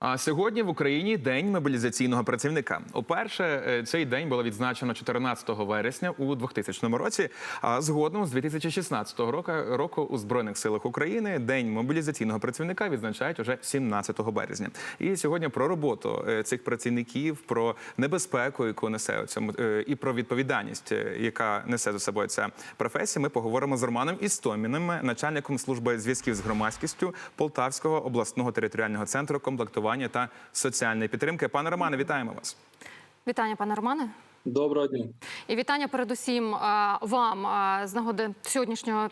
А сьогодні в Україні день мобілізаційного працівника. Уперше е, цей день було відзначено 14 вересня у 2000 році. А згодом з 2016 року, року у збройних силах України день мобілізаційного працівника відзначають уже 17 березня. І сьогодні про роботу е, цих працівників, про небезпеку, яку несе цьому, е, і про відповідальність, яка несе за собою ця професія. Ми поговоримо з Романом Істоміним, начальником служби зв'язків з громадськістю Полтавського обласного територіального центру комплектування та соціальної підтримки. Пане Романе, вітаємо вас. Вітання, пане Романе. Доброго дня. І вітання передусім вам з нагоди сьогоднішнього.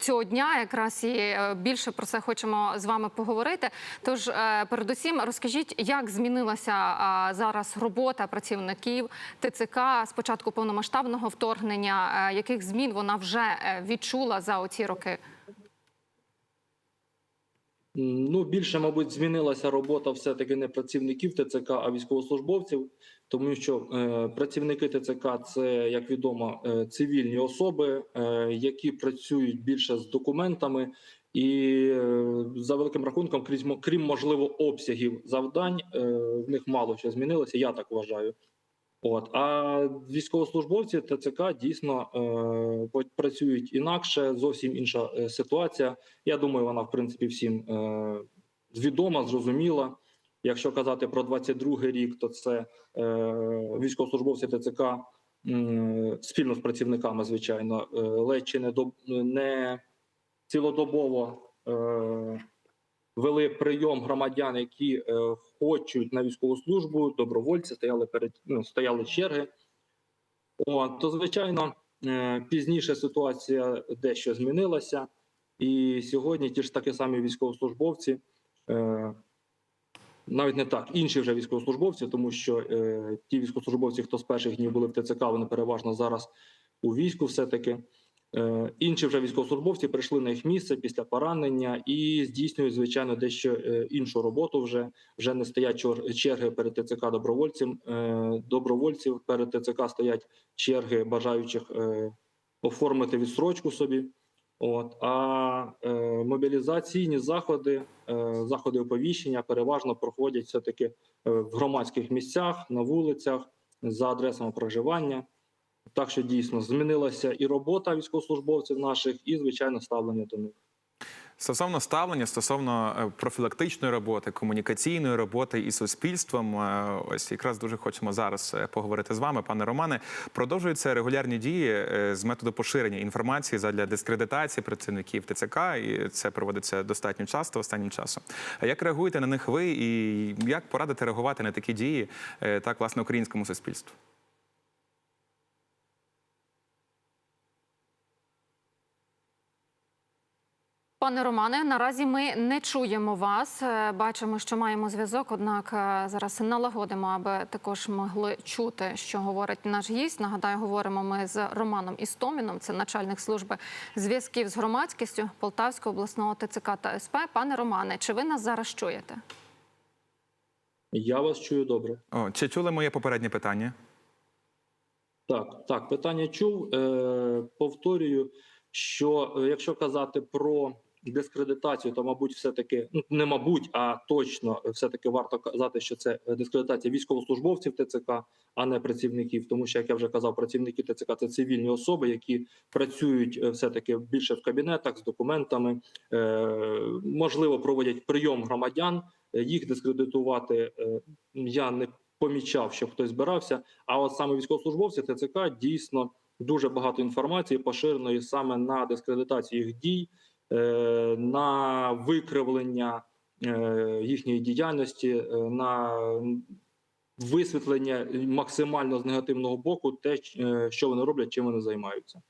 Цього дня якраз і е, більше про це хочемо з вами поговорити. Тож, е, передусім, розкажіть, як змінилася зараз робота працівників ТЦК з початку повномасштабного вторгнення, е, яких змін вона вже е, відчула за оці роки? Ну, більше, мабуть, змінилася робота все-таки не працівників ТЦК, а військовослужбовців, тому що е, працівники ТЦК це, як відомо, е, цивільні особи, е, які працюють більше з документами, і е, за великим рахунком, крім, крім можливо, обсягів завдань, е, в них мало що змінилося. Я так вважаю. От а військовослужбовці ТЦК дійсно е, працюють інакше, зовсім інша е, ситуація. Я думаю, вона в принципі всім е, відома, зрозуміла. Якщо казати про 22-й рік, то це е, військовослужбовці ТЦК м, спільно з працівниками, звичайно, е, ледь чи не до не цілодобово. Е, вели прийом громадян, які е, хочуть на військову службу, добровольці стояли перед ну, стояли черги. О, то звичайно е, пізніше ситуація дещо змінилася, і сьогодні ті ж такі самі військовослужбовці, е, навіть не так, інші вже військовослужбовці, тому що е, ті військовослужбовці, хто з перших днів були в ТЦК, вони переважно зараз у війську, все таки. Е, Інші вже військовослужбовці прийшли на їх місце після поранення і здійснюють звичайно дещо е, іншу роботу. Вже вже не стоять черги перед ТЦК добровольців. е, Добровольців перед ТЦК стоять черги бажаючих оформити відстрочку собі. От а мобілізаційні заходи, заходи оповіщення переважно проходять все таки в громадських місцях, на вулицях за адресами проживання. Так що дійсно змінилася і робота військовослужбовців наших, і звичайно ставлення до них. Стосовно ставлення, стосовно е, профілактичної роботи, комунікаційної роботи із суспільством, е, ось якраз дуже хочемо зараз е, поговорити з вами, пане Романе. Продовжуються регулярні дії з методу поширення інформації задля дискредитації працівників ТЦК, і це проводиться достатньо часто останнім часом. А Як реагуєте на них ви, і як порадите реагувати на такі дії так власне українському суспільству? Пане Романе, наразі ми не чуємо вас. Е, Бачимо, що маємо зв'язок, однак е, зараз налагодимо, аби також могли чути, що говорить наш гість. Нагадаю, говоримо ми з Романом Істоміном, це начальник служби зв'язків з громадськістю Полтавського обласного ТЦК та СП. Пане Романе, чи ви нас зараз чуєте? Я вас чую добре. О, чи чули моє попереднє питання? Так, так, питання чув. Е, повторюю, що е, якщо казати про дискредитацію, то мабуть, все таки ну не мабуть, а точно все таки варто казати, що це дискредитація військовослужбовців ТЦК, а не працівників. Тому що, як я вже казав, працівники ТЦК це цивільні особи, які працюють е, все таки більше в кабінетах з документами, е, можливо, проводять прийом громадян. Е, Їх дискредитувати я не помічав, що хтось збирався. А от саме військовослужбовці ТЦК дійсно дуже багато інформації поширеної саме на дискредитацію їх дій, на викривлення е, їхньої діяльності, е, на висвітлення максимально з негативного боку, те, е, що вони роблять, чим вони займаються.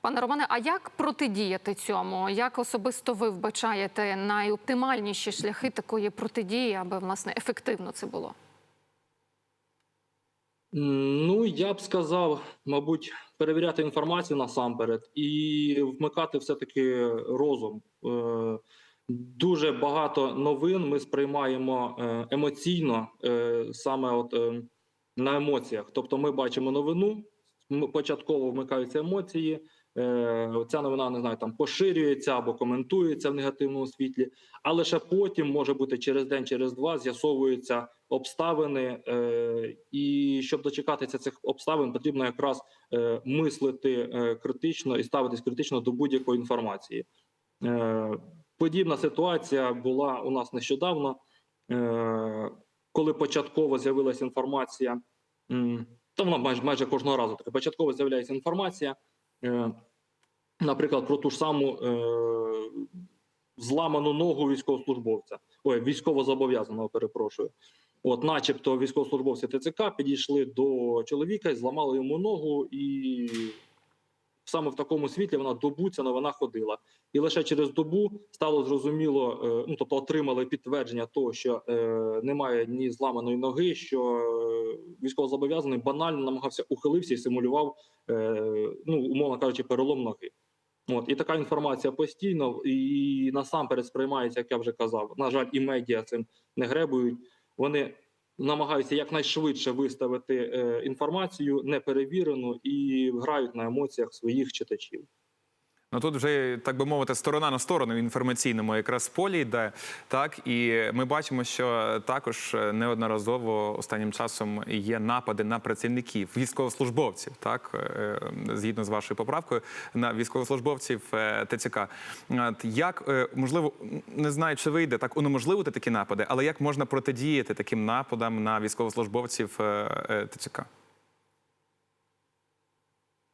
Пане Романе, а як протидіяти цьому? Як особисто ви вбачаєте найоптимальніші шляхи такої протидії, аби власне ефективно це було? Ну, я б сказав, мабуть, перевіряти інформацію насамперед і вмикати все-таки розум. Е, Дуже багато новин ми сприймаємо е, емоційно, е, саме от на емоціях. Тобто, ми бачимо новину, початково вмикаються емоції, ця новина не знаю, там поширюється або коментується в негативному світлі, а лише потім може бути через день, через два з'ясовуються обставини, е, і щоб дочекатися цих обставин, потрібно якраз е, мислити е, критично і ставитись критично до будь-якої інформації. Е, Подібна ситуація була у нас нещодавно, е, коли початково з'явилася інформація. м, Та вона майже майже кожного разу. Початково з'являється інформація, е, наприклад, про ту ж саму е, зламану ногу військовослужбовця, ой, військовозобов'язаного, перепрошую. От, начебто, військовослужбовці ТЦК підійшли до чоловіка зламали йому ногу, і саме в такому світлі вона добу ця новина ходила. І лише через добу стало зрозуміло, е, ну тобто отримали підтвердження того, що е, немає ні зламаної ноги, що е, військовозобов'язаний банально намагався ухилився і симулював, ну умовно кажучи, перелом ноги. От і така інформація постійно і насамперед сприймається, як я вже казав. На жаль, і медіа цим не гребують. Вони намагаються якнайшвидше виставити е, інформацію неперевірену і грають на емоціях своїх читачів. Ну тут вже так би мовити, сторона на сторону в інформаційному якраз полі йде. Так і ми бачимо, що також неодноразово останнім часом є напади на працівників, військовослужбовців, так е, згідно з вашою поправкою, на військовослужбовців е, ТЦК. Як е, можливо, не знаю, чи вийде так унеможливити такі напади, але як можна протидіяти таким нападам на військовослужбовців е, е, ТЦК?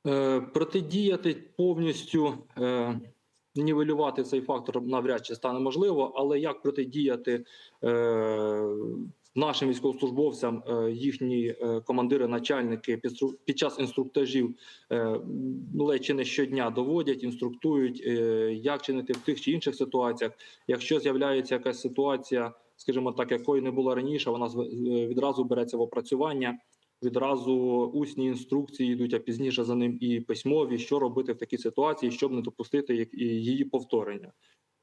Е, Протидіяти повністю е, нівелювати цей фактор навряд чи стане можливо, але як протидіяти е, нашим військовослужбовцям, їхні командири, начальники під, під час інструктажів е, ледь чи не щодня доводять, інструктують, як чинити в тих чи інших ситуаціях. Якщо з'являється якась ситуація, скажімо так, якої не було раніше, вона відразу береться в опрацювання відразу усні інструкції йдуть, а пізніше за ним і письмові, що робити в такій ситуації, щоб не допустити її повторення.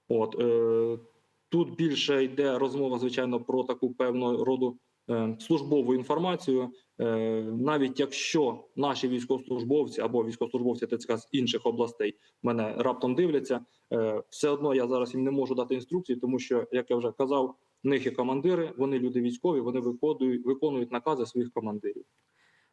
От е, тут більше йде розмова, звичайно, про таку певну роду е, службову інформацію. Е, навіть якщо наші військовослужбовці або військовослужбовці ТЦК з інших областей мене раптом дивляться, е, все одно я зараз їм не можу дати інструкції, тому що, як я вже казав, в них є командири, вони люди військові, вони виконують, виконують накази своїх командирів.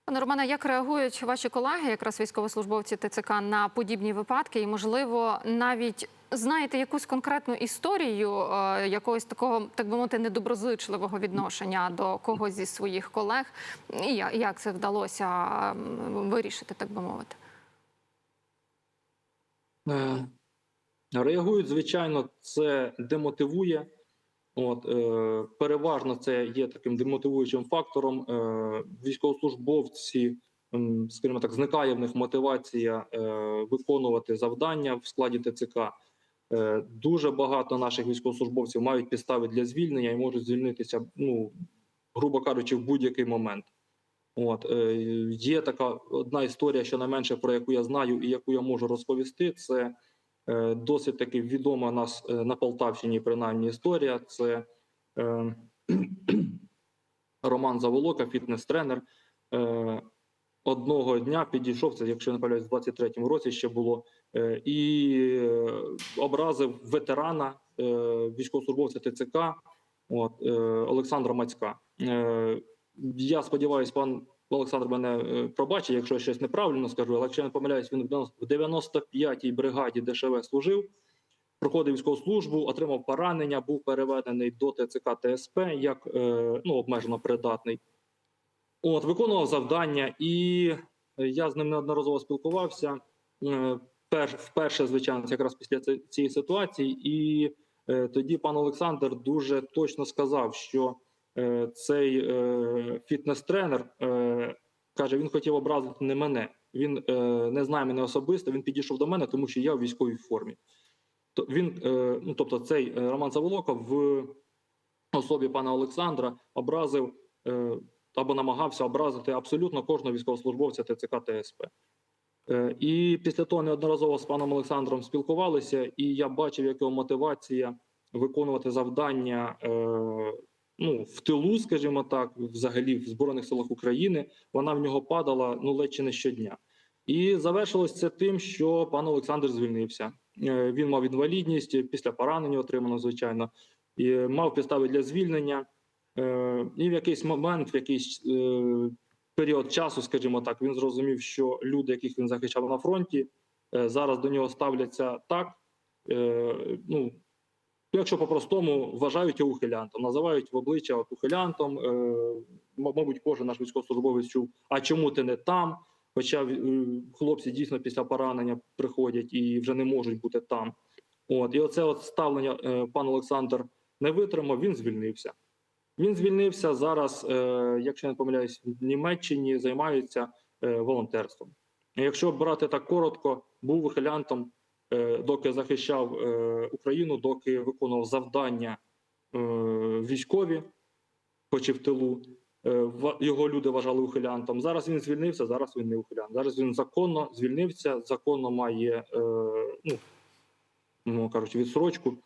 Пане Романе, як реагують ваші колеги, якраз військовослужбовці ТЦК, на подібні випадки? І, можливо, навіть знаєте якусь конкретну історію е, якогось такого, так би мовити, недоброзичливого відношення до когось зі своїх колег? І як це вдалося вирішити, так би мовити? Е, Реагують, звичайно, це демотивує. От, е, переважно це є таким демотивуючим фактором. Е, військовослужбовці, скажімо так, зникає в них мотивація е, виконувати завдання в складі ТЦК. Е, дуже багато наших військовослужбовців мають підстави для звільнення і можуть звільнитися, ну грубо кажучи, в будь-який момент. От е, є така одна історія, що найменше про яку я знаю і яку я можу розповісти. Це досить таки відома нас е, на Полтавщині, принаймні історія. Це е, Роман Заволока, фітнес-тренер. Е, одного дня підійшов це, якщо не помиляюсь, в 23-му році ще було, е, і е, образив ветерана е, військовослужбовця ТЦК, от е, Олександра Мацька. Е, я сподіваюся, пан Олександр мене е, пробачить, якщо я щось неправильно скажу, але якщо я не помиляюсь, він в 90 в 95-й бригаді ДШВ служив, проходив військову службу, отримав поранення, був переведений до ТЦК ТСП як е, ну, обмежено придатний. От, виконував завдання, і е, я з ним неодноразово спілкувався. Е, Пер, вперше, звичайно, якраз після цієї ситуації, і тоді пан Олександр дуже точно сказав, що цей е, фітнес-тренер е, каже: він хотів образити не мене. Він е, не знає мене особисто. Він підійшов до мене, тому що я в військовій формі. То він, е, ну тобто, цей е, Роман Заволока в особі пана Олександра образив е, або намагався образити абсолютно кожного військовослужбовця ТЦК ТСП. Е, І після того неодноразово з паном Олександром спілкувалися, і я бачив, як його мотивація виконувати завдання е, ну, в тилу, скажімо так, взагалі в Збройних силах України, вона в нього падала ну ледь чи не щодня. І завершилось це тим, що пан Олександр звільнився. Е, Він мав інвалідність після поранення, отримано, звичайно, і мав підстави для звільнення. Е, І в якийсь момент, в якийсь е, період часу, скажімо так, він зрозумів, що люди, яких він захищав на фронті, зараз до нього ставляться так. Ну, якщо по-простому вважають його ухилянтом, називають в обличчя от ухилянтом. Е, Мабуть, кожен наш військовослужбовець чув, а чому ти не там? Хоча е, хлопці дійсно після поранення приходять і вже не можуть бути там. От і оце от ставлення е, пан Олександр не витримав. Він звільнився. Він звільнився зараз, якщо я не помиляюсь, в Німеччині займається е, волонтерством. Якщо брати так коротко, був вихилянтом, доки захищав е, Україну, доки виконував завдання е, військові, хоч і в тилу. Е, Його люди вважали ухилянтом. Зараз він звільнився, зараз він не ухилянт. Зараз він законно звільнився, законно має, е, ну, кажуть, відсрочку,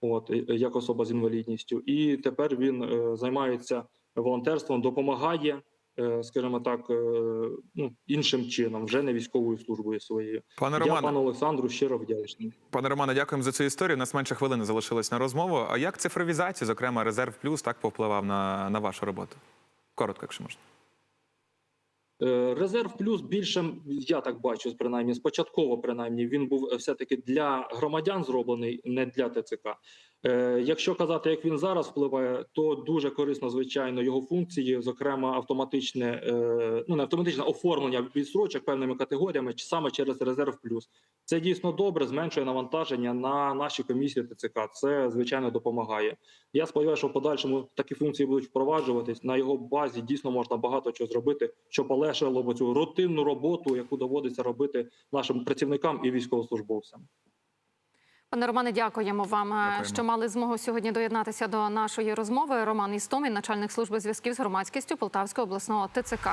от, е, як особа з інвалідністю. І тепер він е, займається волонтерством, допомагає, е, скажімо так, е, ну, іншим чином, вже не військовою службою своєю. Пане Я пану Олександру щиро вдячний. пане Романе, дякуємо за цю історію. У нас менше хвилини залишилось на розмову. А як цифровізація, зокрема резерв плюс, так повпливав на, на вашу роботу? Коротко, якщо можна. Е, Резерв плюс більше я так бачу, принаймні спочатково, принаймні, він був все таки для громадян зроблений, не для ТЦК. Е, Якщо казати, як він зараз впливає, то дуже корисно, звичайно, його функції, зокрема, автоматичне е, ну не автоматичне оформлення відсрочок певними категоріями, чи саме через резерв плюс. Це дійсно добре, зменшує навантаження на наші комісії ТЦК. Це звичайно допомагає. Я сподіваюся, що в подальшому такі функції будуть впроваджуватись. На його базі дійсно можна багато чого зробити, що полегшило б цю рутинну роботу, яку доводиться робити нашим працівникам і військовослужбовцям. Пане Романе, дякуємо вам, е, Дякуємо. що мали змогу сьогодні доєднатися до нашої розмови. Роман Істомін, начальник служби зв'язків з громадськістю Полтавського обласного ТЦК.